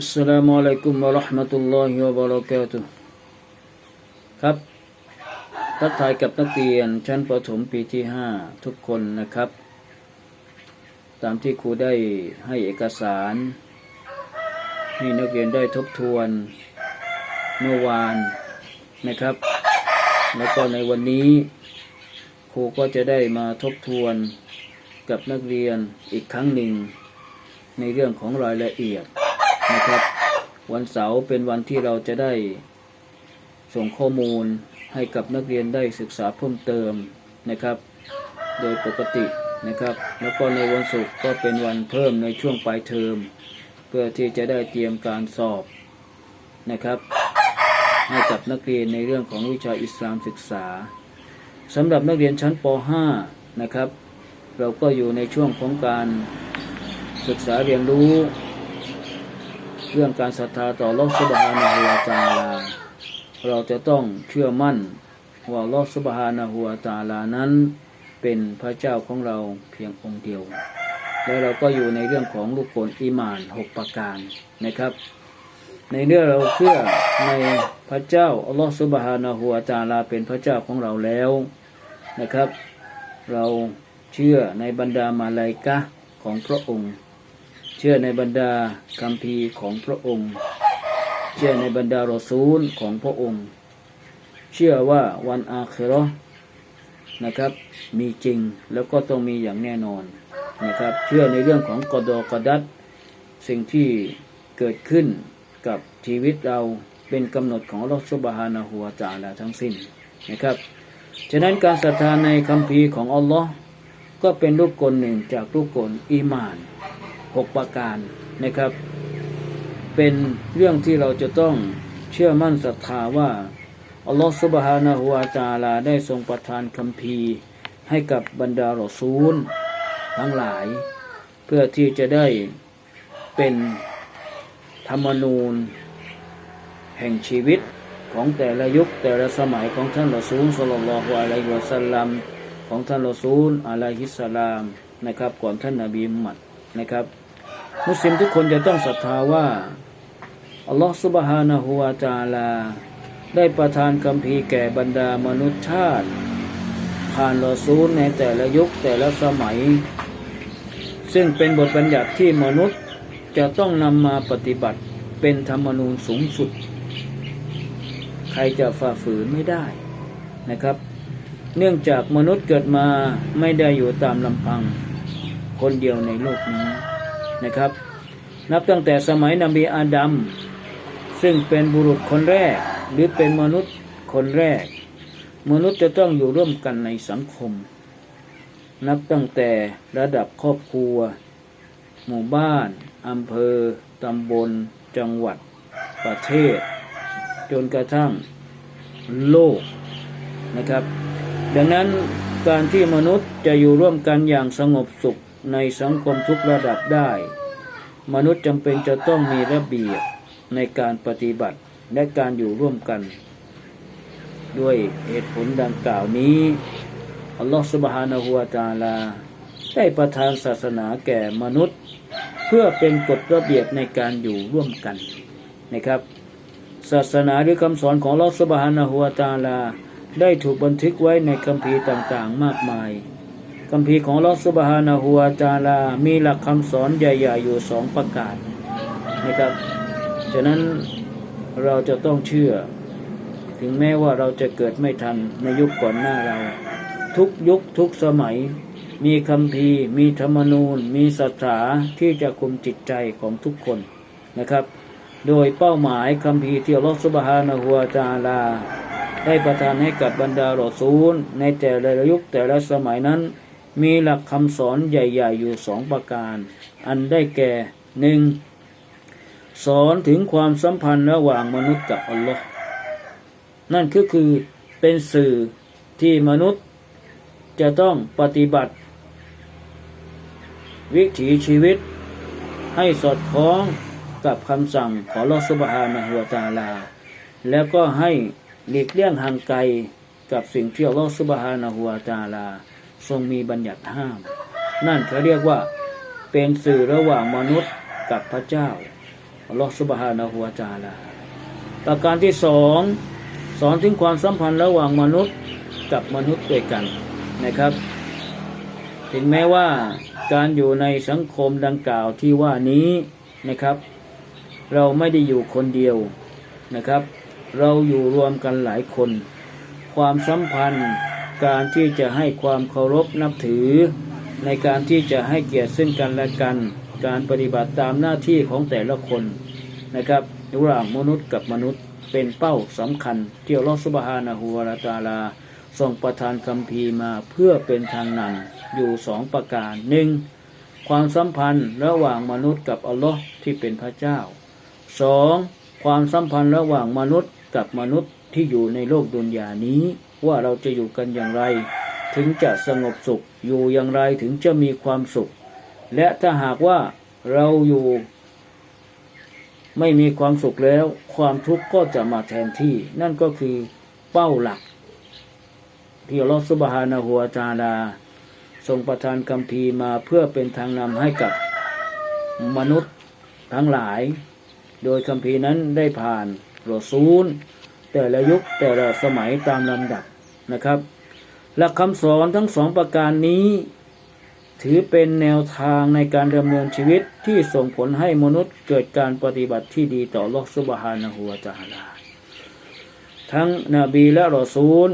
อัสสลามุอะลัยกุมวะเราะห์มะตุลลอฮิวบะเราะกาตุครับทักทายกับนักเรียนชั้นประถมปีที่ห้าทุกคนนะครับ ตามที่ครูได้ให้เอกสาร ให้นักเรียนได้ทบทวนเมื่อวานนะครับ แล้วก็ในวันนี้ครูก็จะได้มาทบทวนกับนักเรียนอีกครั้งหนึ่ง ในเรื่องของรายละเอียด นะครับ วันเสาร์เป็นวันที่เราจะได้ส่งข้อมูลให้กับนักเรียนได้ศึกษาเพิ่มเติมนะครับ โดยปกตินะครับ แล้วก็ในวันศุกร์ก็เป็นวันเพิ่มในช่วงปลายเทอม เพื่อที่จะได้เตรียมการสอบนะครับ ให้กับนักเรียนในเรื่องของวิชาอิสลามศึกษาสำหรับนักเรียนชั้นป .5 นะครับ เราก็อยู่ในช่วงของการศึกษาเรียนรู้ เรื่องการศรัทธาต่อลอสุบฮานะฮูวตาลา เราจะต้องเชื่อมั่นว่าลอสุบฮานะฮูวตาลานั้น เป็นพระเจ้าของเราเพียงองค์เดียว และเราก็อยู่ในเรื่องของลูกกลอิมานหกประการนะครับ ในเมื่องเราเชื่อในพระเจ้าอัลลอฮฺสุบฮานะฮูวาตาลาเป็นพระเจ้าของเราแล้วนะครับ เราเชื่อในบรรดามาลาอิกะของพระองค์ เชื่อในบรรดาคำพีของพระองค์ เชื่อในบรรดารอซูลของพระองค์ เชื่อว่าวันอาคิรานะครับ มีจริงแล้วก็ต้องมีอย่างแน่นอนนะครับ เชื่อในเรื่องของกอดอกอดัตสิ่งที่เกิดขึ้นกับชีวิตเราเป็นกำหนดของอัลลอฮฺซุบฮานะฮูวาตาลาทั้งสิ้นนะครับ ฉะนั้นการศรัทธาในคำพีของอัลลอฮ์ก็เป็นรูปกลหนึ่งจากรูปกลอีมาน หกประการนะครับ เป็นเรื่องที่เราจะต้องเชื่อมั่นศรัทธาว่า อัลลอฮฺซุบฮานะฮูวาตาลาได้ทรงประทานคำพีให้กับบรรดารอซูล ทั้งหลาย เพื่อที่จะได้เป็นธรรมนูญ แห่งชีวิตของแต่ละยุคแต่ละสมัยของท่านรอซูลสลลัลลอฮุอะลัยฮิวะสัลลัมของท่านรอซูลอะลัยฮิสสลามนะครับก่อนท่านนบีมุฮัมมัดนะครับ มุสลิมทุกคนจะต้องศรัทธาว่า อัลลอฮฺซุบฮานะฮูวาตาลา ได้ประทานคำพีแก่บรรดามนุษยชาติ ผ่านรอซูลในแต่ละยุคแต่ละสมัย ซึ่งเป็นบทบัญญัติที่มนุษย์จะต้องนำมาปฏิบัติเป็นธรรมนูญสูงสุด ใครจะฝ่าฝืนไม่ได้นะครับ เนื่องจากมนุษย์เกิดมาไม่ได้อยู่ตามลำพัง คนเดียวในโลกนี้ นะครับ นับตั้งแต่สมัยนบีอาดัมซึ่งเป็นบุรุษคนแรก หรือเป็นมนุษย์คนแรก มนุษย์จะต้องอยู่ร่วมกันในสังคม นับตั้งแต่ระดับครอบครัว หมู่บ้านอำเภอ ตำบล จังหวัด ประเทศ จนกระทั่งโลกนะครับ ดังนั้นการที่มนุษย์จะอยู่ร่วมกันอย่างสงบสุข ในสังคมทุกระดับได้ มนุษย์จำเป็นจะต้องมีระเบียบในการปฏิบัติและการอยู่ร่วมกัน ด้วยเหตุผลดังกล่าวนี้ อัลลอฮฺสุบฮานะฮูวตาลา ได้ประทานศาสนาแก่มนุษย์ เพื่อเป็นกฎระเบียบในการอยู่ร่วมกันนะครับ ศาสนาหรือคำสอนของอัลลอฮฺสุบฮานะฮูวตาลา ได้ถูกบันทึกไว้ในคัมภีร์ต่างๆ มากมาย คัมภีร์ของลอสุบฮานะฮูวาตาลา มีหลักคำสอนใหญ่ๆอยู่สองประการนะครับ ฉะนั้นเราจะต้องเชื่อ ถึงแม้ว่าเราจะเกิดไม่ทันในยุคก่อนหน้าเรา ทุกยุคทุกสมัย มีคำพีร์มีธรรมนูญ มีศรัทธาที่จะคุมจิตใจของทุกคนนะครับ โดยเป้าหมายคำพีที่อัลลอฮฺสุบฮานะฮูวาตาลาได้ประทานให้กับบรรดารอซูลในแต่ละยุคแต่ละสมัยนั้น มีหลักคำสอนใหญ่ ๆ อยู่สองประการ อันได้แก่หนึ่งสอนถึงความสัมพันธ์ระหว่างมนุษย์กับอัลลอฮ์นั่นก็คือเป็นสื่อที่มนุษย์จะต้องปฏิบัติ วิถีชีวิตให้สอดคล้องกับคำสั่งของลอสุบฮานะฮุวตาลา แล้วก็ให้หลีกเลี่ยงห่างไกลกับสิ่งที่อัลอสุบฮานะฮุวตาลา ทรงมีบัญญัติห้าม นั่นเขาเรียกว่าเป็นสื่อระหว่างมนุษย์กับพระเจ้าอัลลอฮฺสุบฮานะฮุวจาลาประการที่สองสอนถึงความสัมพันธ์ระหว่างมนุษย์กับมนุษย์ด้วยกันนะครับ ถึงแม้ว่าการอยู่ในสังคมดังกล่าวที่ว่านี้นะครับ เราไม่ได้อยู่คนเดียวนะครับ เราอยู่รวมกันหลายคน ความสัมพันธ์ การที่จะให้ความเคารพนับถือ ในการที่จะให้เกียรติซึ่งกันและกัน การปฏิบัติตามหน้าที่ของแต่ละคนนะครับระหว่างมนุษย์กับมนุษย์เป็นเป้าสำคัญ ที่อัลลอฮฺสุบฮานะฮูวะตาลาทรงประทานคำพีร์มาเพื่อเป็นทางนำอยู่สองประการหนึ่งความสัมพันธ์ระหว่างมนุษย์กับอัลลอฮ์ที่เป็นพระเจ้าสองความสัมพันธ์ระหว่างมนุษย์กับมนุษย์ ที่อยู่ในโลกดุนยานี้ ว่าเราจะอยู่กันอย่างไร ถึงจะสงบสุข อยู่อย่างไรถึงจะมีความสุข และถ้าหากว่าเราอยู่ ไม่มีความสุขแล้ว ความทุกข์ก็จะมาแทนที่ นั่นก็คือเป้าหลัก ที่อัลลอฮฺสุบฮานะฮูวจาลาทรงประทานคำพีร์มาเพื่อเป็นทางนำให้กับมนุษย์ทั้งหลาย โดยคำพีร์นั้นได้ผ่านรอซูล แต่ละยุคแต่ละสมัยตามลำดับนะครับหลักคำสอนทั้งสองประการนี้ ถือเป็นแนวทางในการดำเนินชีวิตที่ส่งผลให้มนุษย์เกิดการปฏิบัติที่ดีต่อโลอสุบฮานะฮูวจาลาทั้งนบีและรอซูล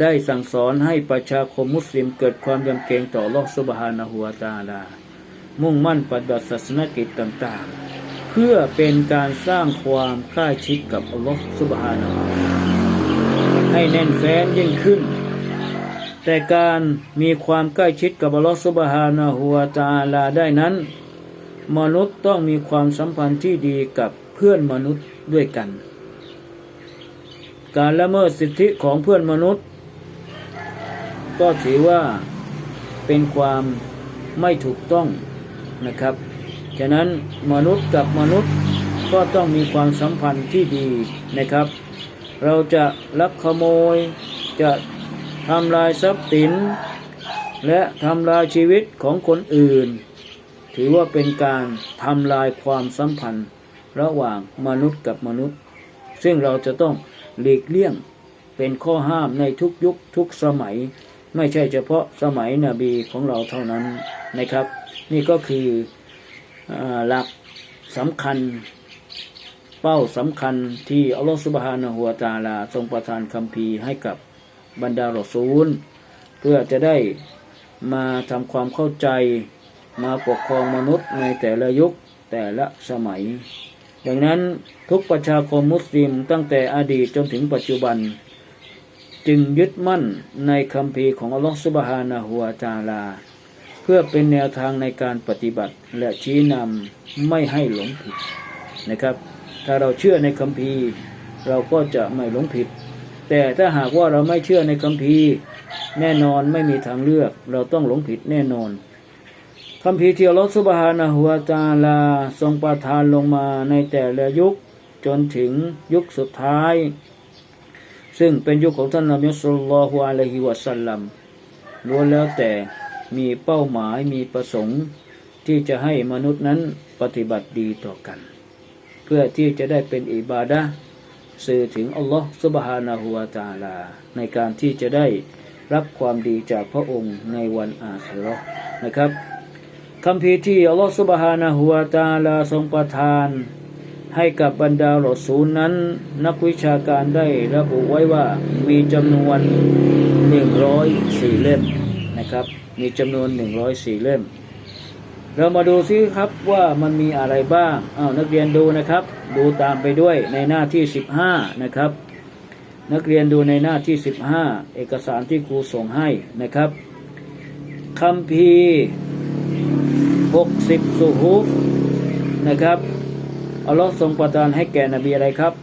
ได้สั่งสอนให้ประชาคมมุสลิมเกิดความยำเกรงต่อโลอสุบฮานะฮูวาตาลามุ่งมั่นปฏิบัติศาสนกิจต่างๆ เพื่อเป็นการสร้างความใกล้ชิดกับอัลลอฮฺสุบฮานะฮูวาให้แน่นแฟ้นยิ่งขึ้น แต่การมีความใกล้ชิดกับอัลลอฮฺสุบฮานะฮูวตาลาได้นั้น มนุษย์ต้องมีความสัมพันธ์ที่ดีกับเพื่อนมนุษย์ด้วยกัน การละเมิดสิทธิของเพื่อนมนุษย์ ก็ถือว่าเป็นความไม่ถูกต้องนะครับ ฉะนั้นมนุษย์กับมนุษย์ก็ต้องมีความสัมพันธ์ที่ดีนะครับ เราจะลักขโมย จะทำลายทรัพย์สิน และทำลายชีวิตของคนอื่น ถือว่าเป็นการทำลายความสัมพันธ์ระหว่างมนุษย์กับมนุษย์ ซึ่งเราจะต้องหลีกเลี่ยงเป็นข้อห้ามในทุกยุคทุกสมัย ไม่ใช่เฉพาะสมัยนบีของเราเท่านั้นนะครับ นี่ก็คือ หลักสำคัญ เป้าสำคัญที่อัลลอฮฺสุบฮานะฮูวาตาลา ทรงประทานคำพีให้กับบรรดารอซูล เพื่อจะได้มาทำความเข้าใจมาปกครองมนุษย์ในแต่ละยุคแต่ละสมัย ดังนั้นทุกประชาคมมุสลิมตั้งแต่อดีตจนถึงปัจจุบัน จึงยึดมั่นในคำพีของอัลลอฮฺสุบฮานะฮูวาตาลา พื่อเป็นแนวทางในการปฏิบัติและชี้นำไม่ให้หลงผิดนะครับ ถ้าเราเชื่อในคำพีร์เราก็จะไม่หลงผิด แต่ถ้าหากว่าเราไม่เชื่อในคำพีร์ แน่นอนไม่มีทางเลือก เราต้องหลงผิดแน่นอนคำพีร์ที่อัลลอฮฺสุบฮานะฮูวาตาลาทรงประทานลงมาในแต่ละยุคจนถึงยุคสุดท้าย ซึ่งเป็นยุคของท่านนบีสุลต่านละฮ์อะลัยฮิวะสัลลัมล้วนแล้วแต่ มีเป้าหมายมีประสงค์ ที่จะให้มนุษย์นั้นปฏิบัติดีต่อกัน เพื่อที่จะได้เป็นอิบาดะสื่อถึงอัลลอฮ์สุบฮานะฮูวาตาลา ในการที่จะได้รับความดีจากพระองค์ในวันอาคิราะห์นะครับคำพีที่อัลลอฮ์สุบฮานะฮูวาตาลาทรงประทาน ให้กับบรรดาหลอศูนย์นั้น นักวิชาการได้ระบุไว้ว่ามีจำนวนหนึ่งร้อยสี่เล่มนะครับ มีจำนวนหนึ่งร้อยสี่เล่ม เรามาดูซิครับว่ามันมีอะไรบ้างอ้าวนักเรียนดูนะครับ ดูตามไปด้วยในหน้าที่สิบห้านะครับ นักเรียนดูในหน้าที่สิบห้าเอกสารที่ครูส่งให้นะครับคำพีหกสิบสุฮูฟนะครับอัลลอฮ์ทรงประทานให้แก่นบีอะไรครับ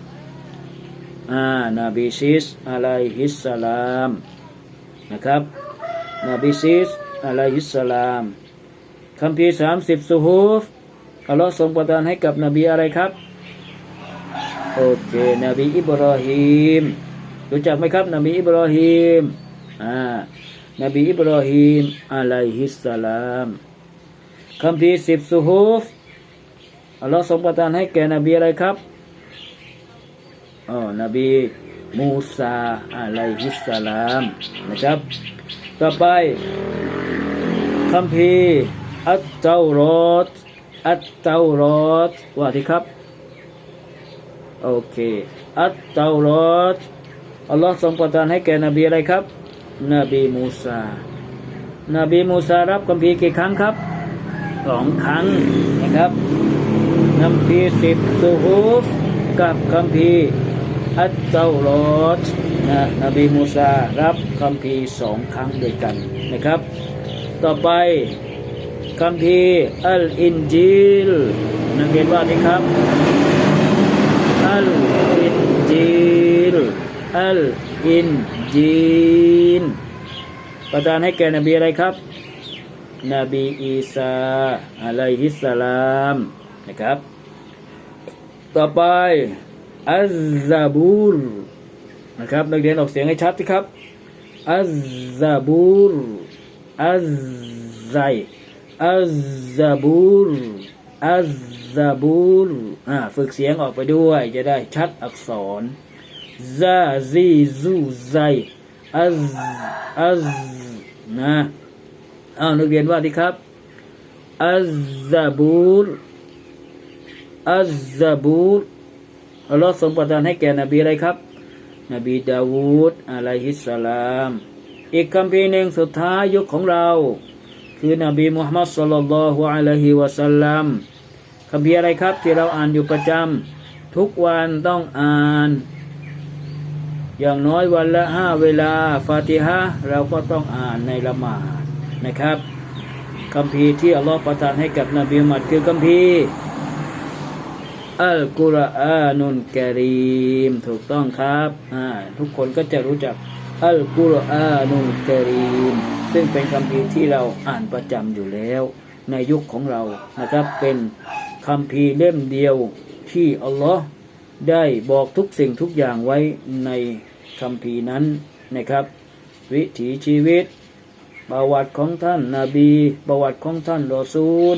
อ่านบีซิสอะลัยฮิสสลามนะครับนบีซิส อะลัยฮิสสลามคำพีสามสิบสุฮูฟอัลลอฮ์ทรงประทานให้กับนบีอะไรครับ โอเค นบีอิบราฮิมรู้จักไหมครับ นบีอิบราฮิมอ่านบีอิบราฮิมอะลัยฮิสสลามคำพีสิบสุฮูฟอัลลอฮ์ทรงประทานให้แก่นบีอะไรครับอ๋อนบีมูซาอะลัยฮิสสลามนะครับ ต่อไป คัมภีร์อัตเตารอตอัตเตารอตว่าที่ครับ โอเค อัตเตารอตอัลลอฮ์ทรงประทานให้แก่นบีอะไรครับ นบีมูซานบีมูซารับคัมภีร์กี่ครั้งครับสองครั้งนะครับคัมภีร์สิบซูฮุฟกับคัมภีร์อัตเตารอตนะนบีมูซารับคัมภีร์สองครั้งด้วยกันนะครับ ต่อไปคัมภีร์อัลอินจิลนักเรียนว่านี่ครับ อัลอินจิลอัลอินจิลประทานให้แก่นบีอะไรครับ นบีอีสาอะลัยฮิสสลามนะครับ ต่อไปอัซซาบูรนะครับนักเรียนออกเสียงให้ชัดสิครับอัซซาบูร อัซไซอัซซาบูรอัซซาบูรอ่าฝึกเสียงออกไปด้วยจะได้ชัดอักษรซาซีซูไซอัซอัซนะอ้าวนักเรียนว่าดีครับอัซซาบูรอัซซาบูรอัลลอฮ์ทรงประทานให้แก่นบีอะไรครับ นบีดาวูดอะลัยฮิสสลาม อีกคำพีหนึ่งสุดท้ายยุคของเรา คือนบีมุฮัมมัดสุลลัลลอฮุอะลัยฮิวะสัลลัมคำพีอะไรครับที่เราอ่านอยู่ประจำทุกวันต้องอ่าน อย่างน้อยวันละห้าเวลาฟาติฮะเราก็ต้องอ่านในละหมาดนะครับคำพีที่อัลลอฮฺประทานให้กับนบีมุฮัมมัดคือคำพี อัลกุรอานุนกรีม ถูกต้องครับอ่าทุกคนก็จะรู้จักอัลกุรอานุนกรีม ซึ่งเป็นคำพีร์ที่เราอ่านประจำอยู่แล้ว ในยุคของเรานะครับเป็นคำพีร์เล่มเดียวที่อัลลอฮ์ได้บอกทุกสิ่งทุกอย่างไว้ในคำพีร์นั้นนะครับ วิถีชีวิต ประวัติของท่านนาบี ประวัติของท่านรอซูล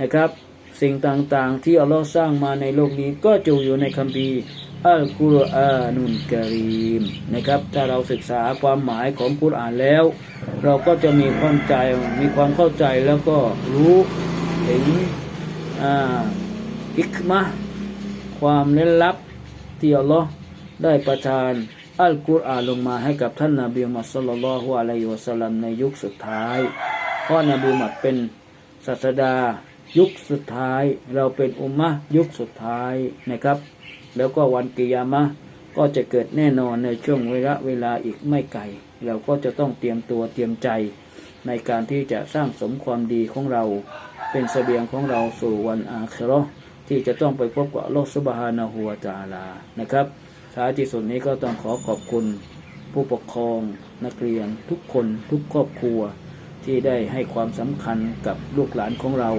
นะครับ สิ่งต่างๆ ที่อัลลอฮ์สร้างมาในโลกนี้ก็จะอยู่ในคัมภีร์อัลกุรอานุนกรีมนะครับ ถ้าเราศึกษาความหมายของกุรอานแล้ว เราก็จะมีความใจมีความเข้าใจแล้วก็รู้ถึงอิกมะความเล่นลับที่อัลลอฮ์ได้ประทานอัลกุรอานลงมาให้กับท่านนาบีมัสุลลัลลอฮุอะลัยฮิวะสัลลัมในยุคสุดท้าย เพราะนบีมุฮัมมัดเป็นศาสดา ยุคสุดท้าย เราเป็นอุมมะยุคสุดท้ายนะครับ แล้วก็วันกิยามะก็จะเกิดแน่นอนในช่วงเวลาเวลาอีกไม่ไกลเราก็จะต้องเตรียมตัวเตรียมใจ ในการที่จะสร้างสมความดีของเรา เป็นเสบียงของเราสู่วันอาคิเราะที่จะต้องไปพบกับอัลลอฮฺซุบฮานะฮูวะตะอาลานะครับท้ายที่สุดนี้ก็ต้องขอขอบคุณผู้ปกครอง นักเรียนทุกคนทุกครอบครัวที่ได้ให้ความสำคัญกับลูกหลานของเรา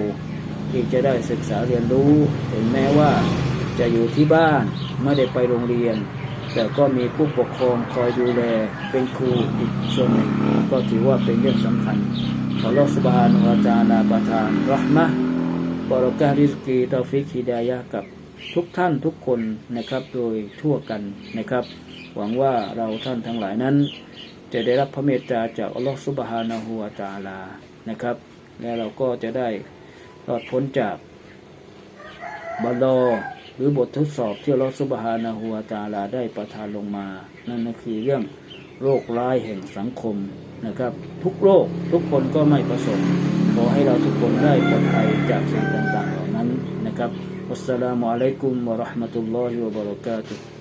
ที่จะได้ศึกษาเรียนรู้ถึงแม้ว่าจะอยู่ที่บ้านไม่ได้ไปโรงเรียน แต่ก็มีผู้ปกครองคอยดูแลเป็นครูอีกส่วนหนึ่งก็ถือว่าเป็นเรื่องสำคัญขอรอสุบฮานวาจานาประทานรหมะห์บรอการิสกีตอฟิกฮิดายะกับทุกท่านทุกคนนะครับโดยทั่วกันนะครับ หวังว่าเราท่านทั้งหลายนั้น จะได้รับพระเมตตาจากอัลลอฮฺซุบฮานะฮูวาตะอาลานะครับ และเราก็จะได้ รอดพ้นจากบาลอหรือบททดสอบที่อัลลอฮฺซุบฮานะฮูวตาลาได้ประทานลงมา นั่นก็คือเรื่องโรคร้ายแห่งสังคมนะครับ ทุกโรคทุกคนก็ไม่ประสบขอให้เราทุกคนได้ปลอดภัยจากสิ่งต่างๆเหล่านั้นนะครับวัสสลามุอะลัยกุมวะราะห์มะตุลลอฮิวะบะเราะกาตุฮ์